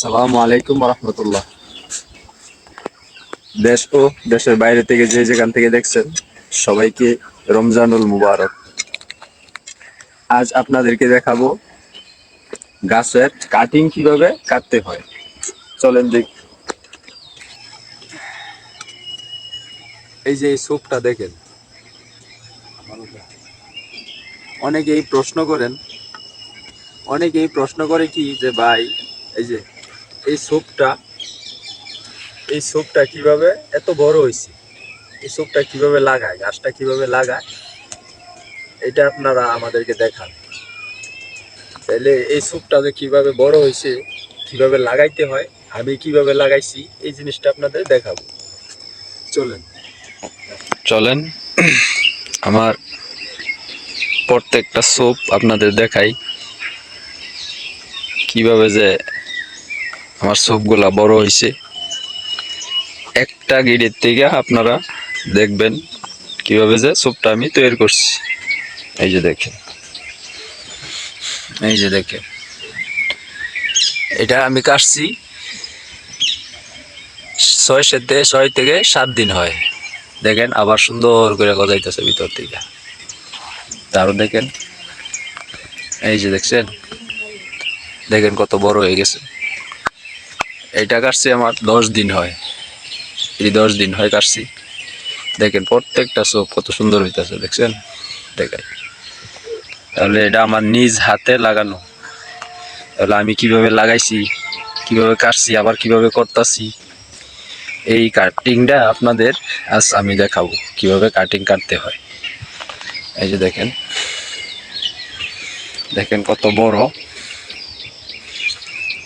আসসালামু আলাইকুম রহমতুল্লাহ। দেশ ও দেশের বাইরে থেকে যে যেখান থেকে দেখছেন, সবাইকে রমজানুল মুবারক। আজ আপনাদেরকে দেখাবো গাছের কাটিং কীভাবে কাটতে হয়। চলেন দেখ এই যে এই সোপটা দেখেন। অনেকেই প্রশ্ন করেন। অনেকেই প্রশ্ন করে কি যে, ভাই, এই যে এই সোপটা এই সোপটা কীভাবে এত বড় হয়েছে এই সোপটা কীভাবে লাগায়? গাছটা কীভাবে লাগায়? এটা আপনারা আমাদেরকে দেখান। তাহলে এই সোপটা যে কীভাবে বড় হয়েছে কীভাবে লাগাইতে হয়, আমি কীভাবে লাগাইছি, এই জিনিসটা আপনাদের দেখাবো। চলেন। চলেন, আমার প্রত্যেকটা সোপ আপনাদের দেখাই। কীভাবে যে আমার সোপগুলা বড় হয়েছে একটা গিডের থেকে আপনারা দেখবেন কীভাবে যে সোপটা আমি তৈরি করছি। এই যে দেখেন। এই যে দেখেন। এটা আমি কাটছি ছয় সাথে ছয় থেকে সাত দিন হয়। দেখেন আবার সুন্দর করে গজাইতেছে ভিতর থেকে। তারও দেখেন। এই যে দেখছেন? দেখেন কত বড় হয়ে গেছে। এইটা কাটছি আমার দশ দিন হয়। এই দশ দিন হয় কাটছি। দেখেন প্রত্যেকটা চোখ কত সুন্দর হইতেছে, দেখছেন? দেখাই। তাহলে এটা আমার নিজ হাতে লাগানো। তাহলে আমি কীভাবে লাগাইছি, কীভাবে কাটছি, আবার কীভাবে করতেছি, এই কাটিংটা আপনাদের আজ আমি দেখাবো, কীভাবে কাটিং কাটতে হয়। এই যে দেখেন। দেখেন কত বড়।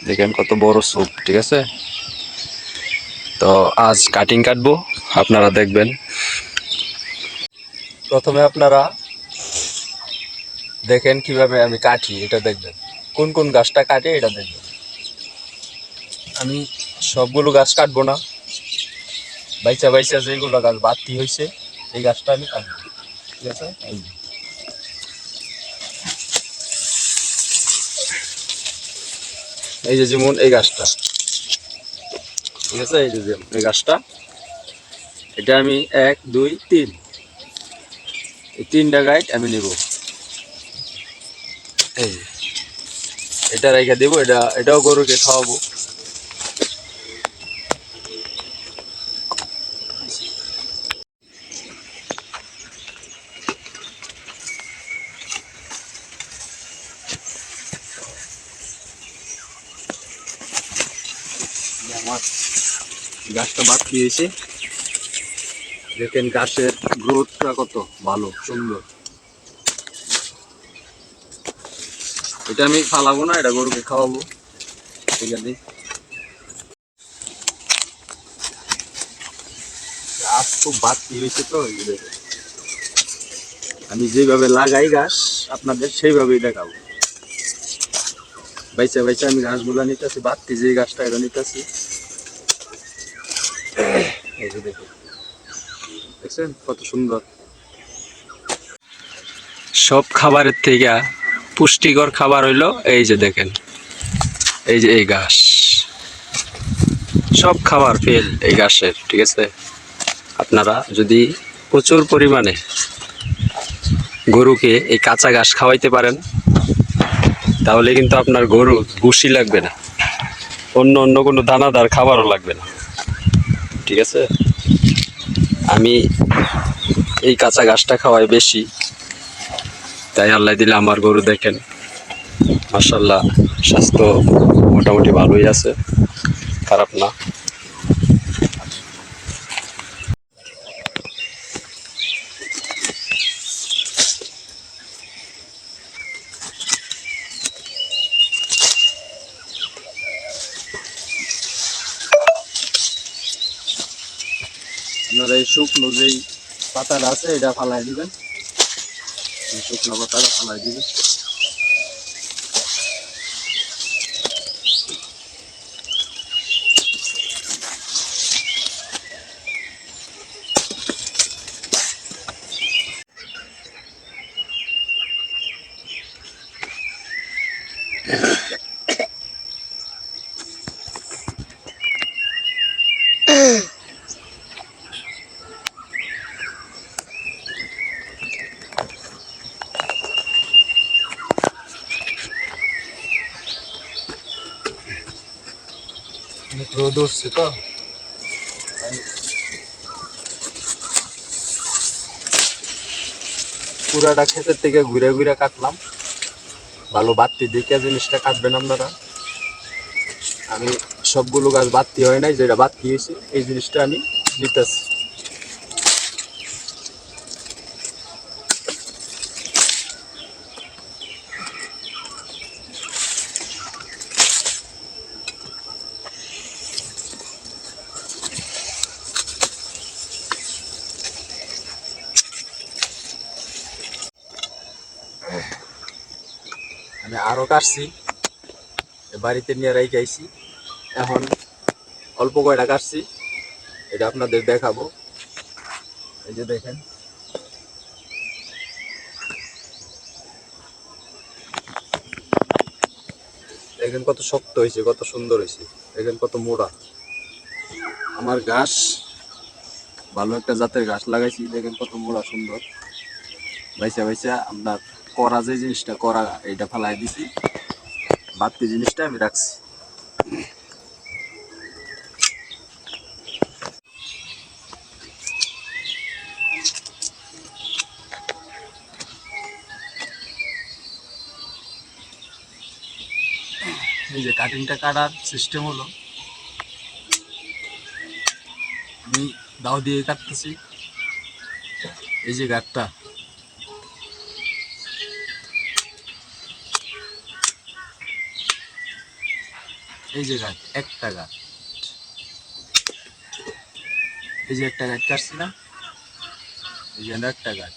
দেখেন কত বড় স্যুপ, ঠিক আছে? তো আজ কাটিং কাটবো, আপনারা দেখবেন। প্রথমে আপনারা দেখেন কীভাবে আমি কাটি, এটা দেখবেন। কোন কোন গাছটা কাটে, এটা দেখবেন। আমি সবগুলো গাছ কাটবো না। বাইচা বাইচা যেগুলো গাছ বাড়তি হয়েছে এই গাছটা আমি কাটবো। ঠিক আছে? এই যে। যেমন এই গাছটা। ঠিক আছে? এই যে এই গাছটা। এটা আমি এক, দুই, তিন। এই তিনটা গাইড আমি নেব। এই এটা রেখে দেবো, এটা, এটাও গরুকে খাওয়াবো এই আমার দিয়েছে। দেখেন গাছের গ্রোথটা কত ভালো, সুন্দর। এটা আমি ফালাবো না, এটা গরুকে খাওয়াবো। ঠিক আছে গাছ খুব বাড়তি হয়েছে তো আমি যেভাবে লাগাই গাছ, আপনাদের সেইভাবেই দেখাবো। বাইচা বাইচা আমি ঘাসগুলা নিতেছি, বাড়তি যে গাছটা এটা নিতেছি। যে দেখুন দেখছেন? কত সুন্দর। সব খাবারের থেকে পুষ্টিকর খাবার হইল এই যে দেখেন। এই যে এই ঘাস। সব খাবার ফেল এই ঘাসের, ঠিক আছে? আপনারা যদি প্রচুর পরিমাণে গরুকে এই কাঁচা ঘাস খাওয়াইতে পারেন, তাহলে কিন্তু আপনার গরু ভুসি লাগবে না। অন্য অন্য কোনো দানাদার খাবারও লাগবে না। ঠিক আছে? আমি এই কাঁচা ঘাসটা খাওয়াই বেশি। তাই আল্লাহ দিলে আমার গরু দেখেন। মার্শাল্লাহ স্বাস্থ্য মোটামুটি ভালোই আছে, খারাপ না। আপনারা এই শুকনো যেই পাতাটা আছে এটা ফালাই দিবেন। শুকনো পাতাটা ফালাই দিবেন। রোদ উঠছে তো। পুরাটা ক্ষেতের থেকে ঘুরে ঘুরে কাটলাম। ভালো বাত্তি দেখে জিনিসটা কাটবেন আপনারা। আমি সবগুলো গাছ বাত্তি হয় নাই, যেটা বাত্তি হয়েছে, এই জিনিসটা আমি দিতেছি। কাটছি বাড়িতে নিয়ে রেখে আইছি। এখন অল্প কয়টা কাটছি, এটা আপনাদের দেখাবো। এই যে দেখেন। দেখেন কত শক্ত হয়েছে কত সুন্দর হয়েছে দেখেন কত মোড়া আমার ঘাস, ভালো একটা জাতের ঘাস লাগাইছি, দেখেন কত মোড়া সুন্দর। বাইসা বাইসা আপনার করা যে জিনিসটা, করা এটা ফেলাই দিছি। বাড়তি জিনিসটা আমি রাখছি। এই যে কাটিংটা কাটার সিস্টেম হলো। আমি দাও দিয়ে কাটতেছি। এই যে গাঠটা এই যে গাছ, একটা গাছ। এই যে একটা গাছ কাটছি না এই যে একটা গাছ।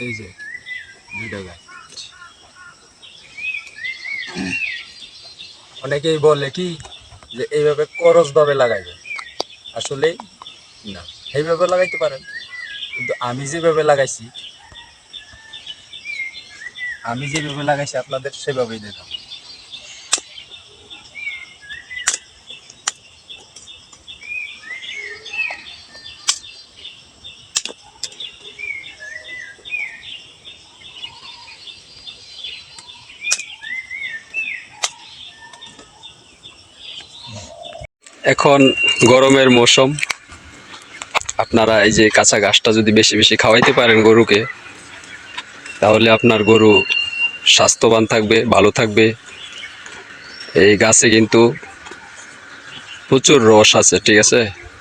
এই যে দুইটা গাছ। অনেকেই বলে কি যে এইভাবে করস ভাবে লাগাইবে। আসলে না। এইভাবে লাগাইতে পারেন। কিন্তু আমি যেভাবে লাগাইছি আমি যেভাবে লাগাইছি, আপনাদের সেভাবেই দেখাম এখন গরমের মৌসুম। আপনারা এই যে কাঁচা ঘাসটা যদি বেশি বেশি খাওয়াইতে পারেন গরুকে, তাহলে আপনার গরু স্বাস্থ্যবান থাকবে, ভালো থাকবে। এই গাছে কিন্তু প্রচুর রস আছে, ঠিক আছে?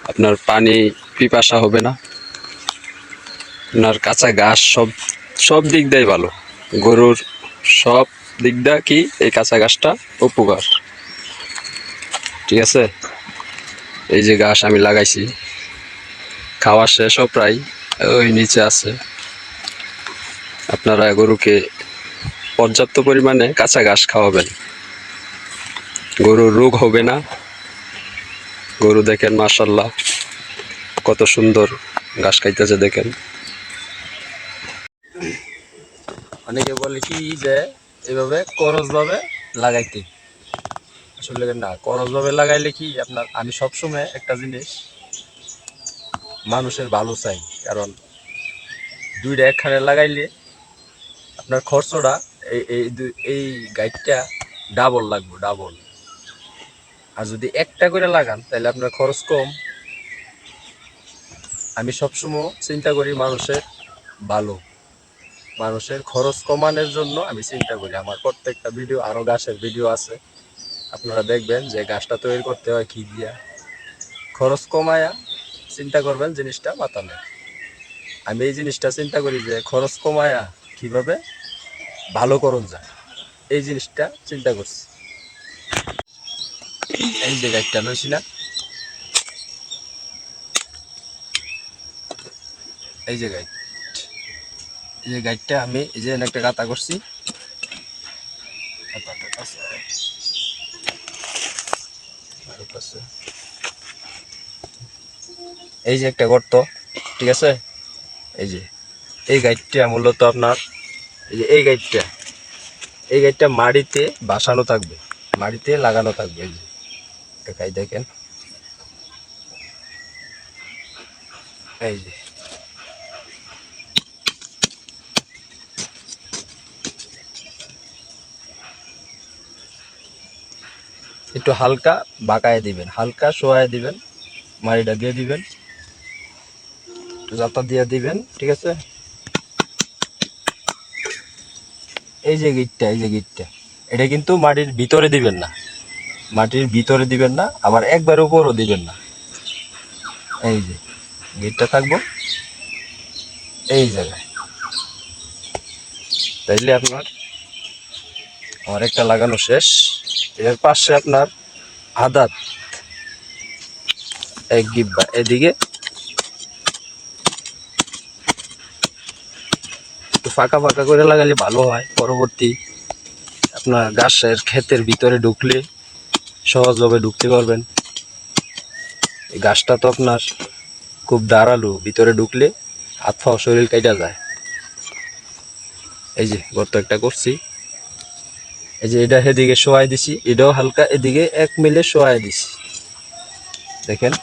আপনার পানি, পিপাসা হবে না। আপনার কাঁচা ঘাস সব সব দিক দিয়ে ভালো। গরুর সব দিক কি এই কাঁচা ঘাসটা উপকার, ঠিক আছে? এই যে ঘাস আমি লাগাইছি, খাওয়া শেষও প্রায় ওই নিচে আছে। আপনারা গরুকে পর্যাপ্ত পরিমাণে কাঁচা ঘাস খাওয়াবেন। গরুর রোগ হবে না। গরু দেখেন মাশাল্লাহ কত সুন্দর ঘাস খাইতেছে, দেখেন। অনেকে বলে কি যে, এভাবে করস ভাবে লাগাইতে। আসলে না করস ভাবে লাগাইলে কি আপনার, আমি সবসময় একটা জিনিস মানুষের ভালো চাই। কারণ দুইটা একখানে লাগাইলে আপনার খরচটা এই এই গাইডটা ডাবল লাগবে ডাবল আর যদি একটা করে লাগান, তাহলে আপনার খরচ কম। আমি সবসময় চিন্তা করি মানুষের ভালো। মানুষের খরচ কমানোর জন্য আমি চিন্তা করি। আমার প্রত্যেকটা ভিডিও, আরও গাছের ভিডিও আছে। আপনারা দেখবেন যে গাছটা তৈরি করতে হয় কি দিয়া। খরচ কমায়া চিন্তা করবেন জিনিসটা মাতানো আমি এই জিনিসটা চিন্তা করি যে খরচ কমায়া কীভাবে ভালো করুন যায়। এই জিনিসটা চিন্তা করছি। এই যে গাছটা লইছি না এই যে গাছ এই যে গাইডটা আমি এই যে একটা কাতা করছি। এই যে একটা গর্ত, ঠিক আছে? এই যে। এই গাইডটা মূলত আপনার এই যে এই গাইডটা এই গাইডটা মাটিতে বাসানো থাকবে মাটিতে লাগানো থাকবে, এই যে। দেখেন। এই যে। একটু হালকা বাঁকায় দিবেন, হালকা শোয়ায় দিবেন, মাড়িটা দিয়ে দিবেন, একটু দিয়ে দিবেন, ঠিক আছে? এই যে গিটটা, এই যে গিটটা, এটা কিন্তু মাটির ভিতরে দিবেন না। মাটির ভিতরে দিবেন না, আবার একবার উপরও দিবেন না। এই যে, গিটটা থাকব। এই জায়গায়। তাইলে আপনার, আমার একটা লাগানো শেষ। এর পাশে আপনার আদাত, এক গিব্বা এদিকে একটু ফাঁকা ফাঁকা করে লাগালে ভালো হয়। পরবর্তী আপনার গাছের ক্ষেতের ভিতরে ঢুকলে সহজভাবে ঢুকতে পারবেন। গাছটা তো আপনার খুব দাঁড়াল ভিতরে ঢুকলে হাত পাও শরীর কাটা যায়। এই যে, গর্ত একটা করছি। এই যে, এটা এদিকে শোয়াই দিছি, এটাও হালকা এদিকে এক মিলে শোয়াই দিছি। দেখেন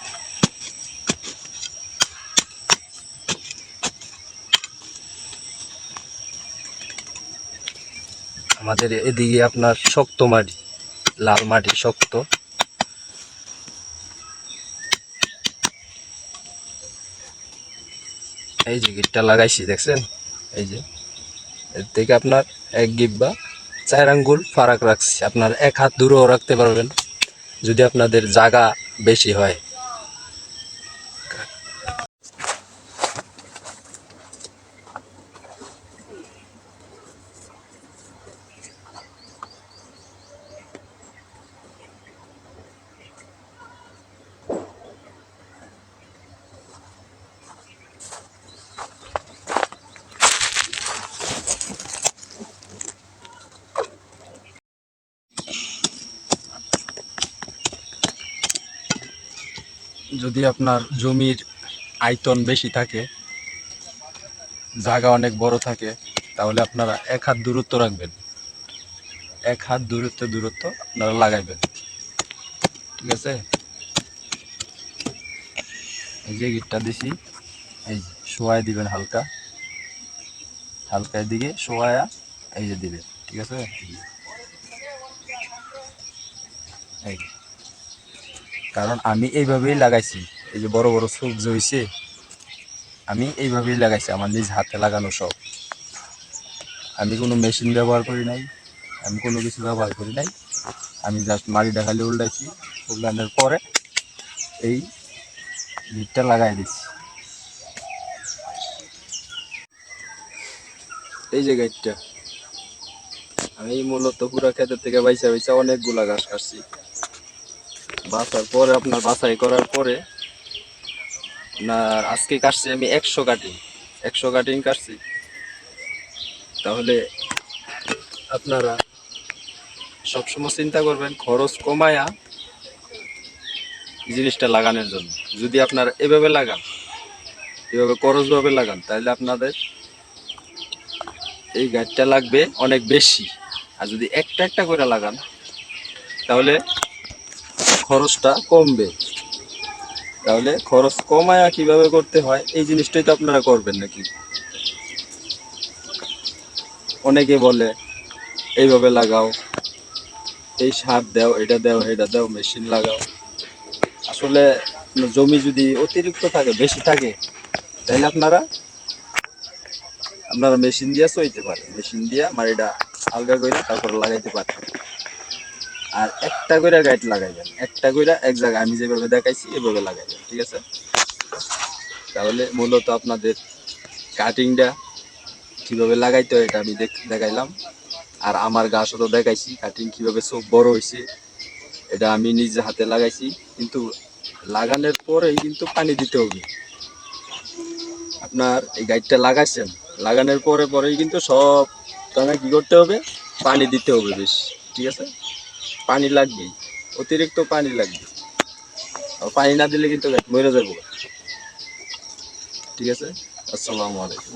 আমাদের এদিকে আপনার শক্ত মাটি, লাল মাটি শক্ত। এই যে গিটটা লাগাইছি, দেখছেন? এই যে। এর থেকে আপনার এক গিব বা চার আঙ্গুল ফারাক রাখছি। আপনার এক হাত দূরেও রাখতে পারবেন, যদি আপনাদের জায়গা বেশি হয়। যদি আপনার জমির আয়তন বেশি থাকে, জায়গা অনেক বড় থাকে, তাহলে আপনারা এক হাত দূরত্ব রাখবেন। এক হাত দূরত্ব দূরত্ব আপনারা লাগাইবেন। ঠিক আছে? এই যে গিটটা দিছি, এই যে শোয়ায় দিবেন হালকা। হালকা দিকে শোয়ায়া এই যে দিবেন। ঠিক আছে? এই। কারণ আমি এইভাবেই লাগাইছি। এই যে বড় বড় সবজি হয়েছে আমি এইভাবেই লাগাইছি, আমার নিজ হাতে লাগানো সব। আমি কোনো মেশিন ব্যবহার করি নাই, আমি কোনো কিছু ব্যবহার করি নাই। আমি জাস্ট মাটি দেখালে উল্টাইছি, উল্টানোর পরে এই ভিটটা লাগাই দিচ্ছি। এই যে গাইডটা, আমি মূলত পুরা ক্ষেতের থেকে বাইসা বাইসা অনেকগুলা গাছ কাটছি। বাছার পরে, আপনার বাছাই করার পরে, আপনার আজকে কাটছি আমি একশো কাটিং। একশো কাটিং কাটছি। তাহলে আপনারা সবসময় চিন্তা করবেন, খরচ কমায়া জিনিসটা লাগানোর জন্য। যদি আপনারা এভাবে লাগান, এভাবে খরচভাবে লাগান, তাহলে আপনাদের এই গাছটা লাগবে অনেক বেশি। আর যদি একটা একটা করে লাগান, তাহলে খরচটা কমবে। তাহলে খরচ কমায়া কীভাবে করতে হয়, এই জিনিসটাই তো আপনারা করবেন নাকি? অনেকে বলে, এইভাবে লাগাও, এই সার দাও, এটা দাও এটা দাও, মেশিন লাগাও। আসলে জমি যদি অতিরিক্ত থাকে, বেশি থাকে, তাহলে আপনারা আপনারা মেশিন দিয়ে চইতে পারে মেশিন দিয়ে মারিটা আলগা করে তারপর লাগাইতে পারে আর একটা করে গাইড লাগাইবেন একটা করে এক জায়গায় আমি যেভাবে দেখাইছি, এভাবে লাগাই লাগাইবেন ঠিক আছে? তাহলে মূলত আপনাদের কাটিংটা কীভাবে লাগাইতে হয় এটা আমি দেখ- দেখাইলাম। আর আমার গাছও তো দেখাইছি কাটিং কীভাবে সব বড় হয়েছে এটা আমি নিজে হাতে লাগাইছি। কিন্তু লাগানোর পরেই কিন্তু পানি দিতে হবে। আপনার এই গাইডটা লাগাইছেন, লাগানোর পরে পরেই কিন্তু সব টানা কি করতে হবে? পানি দিতে হবে বেশ, ঠিক আছে? পানি লাগবে, অতিরিক্ত পানি লাগবে। পানি না দিলে কিন্তু মরে যাব। ঠিক আছে? আসসালামু আলাইকুম।